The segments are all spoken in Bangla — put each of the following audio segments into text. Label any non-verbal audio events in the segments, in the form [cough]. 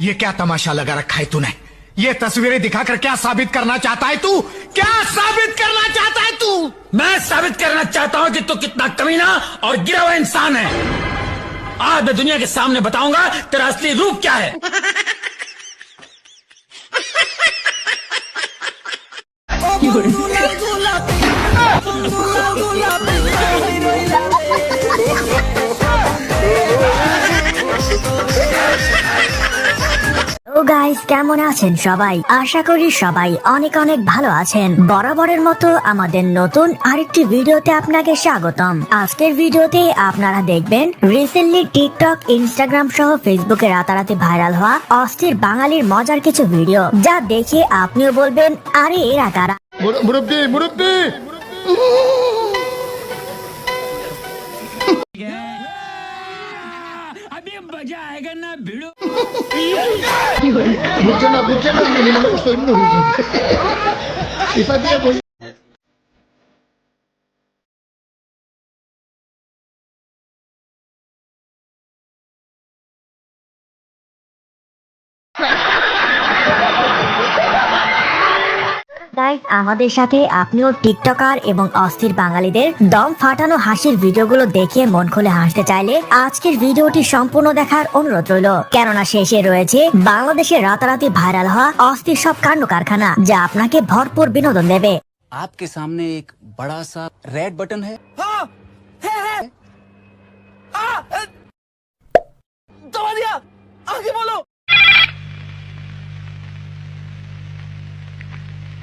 ये क्या तमाशा लगा रखा है तूने? ये तस्वीरें दिखाकर क्या साबित करना चाहता है तू? क्या साबित करना चाहता है तू? मैं साबित करना चाहता हूँ कि तू कितना कमीना और गिरा हुआ इंसान है। आज मैं दुनिया के सामने बताऊँगा तेरा असली रूप क्या है। ও গাইস কেমন আছেন সবাই আশা করি সবাই অনেক অনেক ভালো আছেন বরাবরের মতো আমাদের নতুন আরেকটি ভিডিওতে আপনাকে স্বাগতম আজকের ভিডিওতে আপনারা দেখবেন রিসেন্টলি টিকটক ইনস্টাগ্রাম সহ ফেসবুকে রাতারাতি ভাইরাল হওয়া অস্থির বাঙালির মজার কিছু ভিডিও যা দেখে আপনিও বলবেন আরে এরা কারা মুরব্বী মুরব্বী अभी मजा आएगा ना भिड़ो বুঝছে না বুঝছে না মনে করছি অন্য হয়েছে এটা বই গাইস আমাদের সাথে আপনিও টিকটকার এবং অস্থির বাঙালিদের দম ফাটানো হাসির ভিডিওগুলো দেখে মন খুলে হাসতে চাইলে আজকের ভিডিওটি সম্পূর্ণ দেখার অনুরোধ রইল কেননা শেষে রয়েছে বাংলাদেশের রাতারাতি ভাইরাল হওয়া অস্থির সব কাণ্ড কারখানা যা আপনাকে ভরপুর বিনোদন দেবে आपके सामने एक बड़ा सा रेड बटन है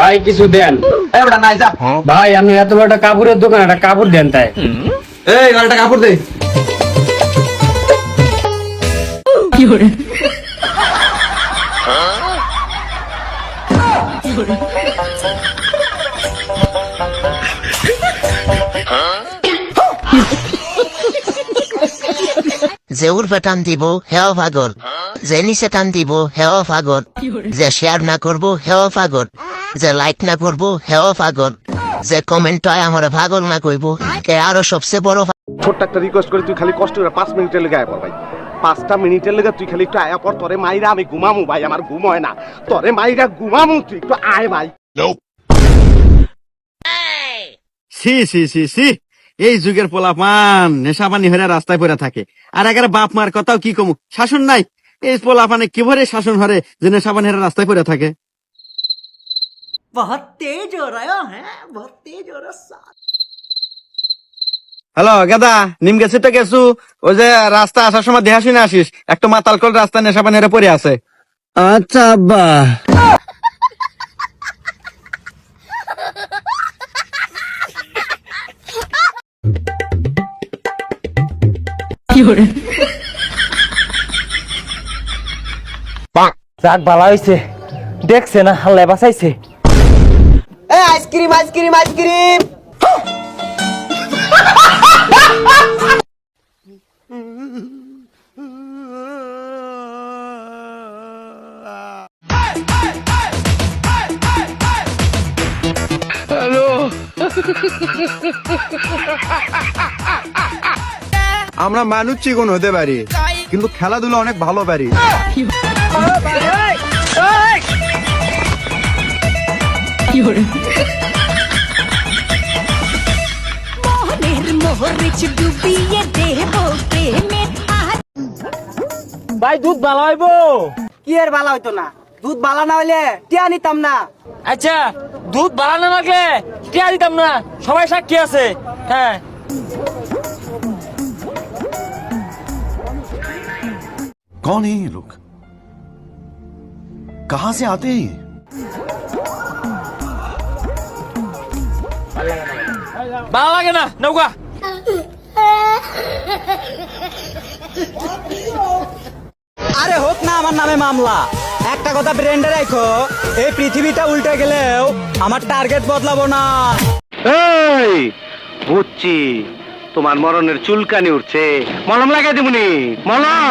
ভাই কিছু দেন। ভাই আমি এত বড় একটা কাপড়ের দোকান একটা কাপড় দেন তাই। এই গালটা কাপড় দে। যে উর্ফে টান দিব হেও পাগল যে নিচে টান দিব হেও পাগল যে শেয়ার না করব হেও পাগল যে লাইক না করব হেও পাগল যে কমেন্ট হয় আমার পাগল না কইব কে আরও সবচেয়ে বড় ছোট্ট একটা রিকোয়েস্ট করে তুই খালি কষ্ট করে পাঁচ মিনিটের লেগে আয় পর ভাই। পাঁচটা মিনিটের লেগে তুই খালি একটু আয়া পর তোরে মাইরা আমি ঘুমামু ভাই আমার ঘুম হয় না। তোরে মাইরা ঘুমামু তুই একটু আয় ভাই। সি সি সি সি। এই যুগের পোলাপান নেশা পানি হয়ে রাস্তায় পড়ে থাকে। আর এগারে বাপ মার কথাও কি কমু? শাসন নাই। এই পোলাপানে কি ভরে শাসন হরে যে নেশা পানি হেরা রাস্তায় পড়ে থাকে? হ্যালো গাদা নিম গেছি তো গেছু? ওই যে রাস্তা আসার সময় দেহা শুনে আসিস। একটা মাতাল কল রাস্তা নেশা পানি হেরে পড়ে আছে। আচ্ছা আব্বা। যাক ভালো হয়েছে দেখছে না হাল্লায় বাঁচাইছে। Ice cream ice cream ice cream! [laughs] আমরা মানুষ চিকন হতে পারি কিন্তু খেলাধুলা অনেক ভালো পারি। ভাই দুধ ভালো হইব? কি আর ভালো হইতো না? দুধ ভালো না হইলে টিয়া নিতাম না। আচ্ছা দুধ বাড়ানো লাগলে টিয়া দিতাম না। সবাই সাক্ষী আছে। হ্যাঁ। कौन है ये लोग? कहां से आते हैं बाबा के ना नौका। আরে হোক না আমার নামে মামলা। একটা কথা ব্রেন্ডে রাখো এই পৃথিবীটা উল্টে গেলেও আমার টার্গেট বদলাবো না। এই বুঝছি। তোমার মরণের চুলকানি উঠছে। মলম লাগাই দিবনি মলম!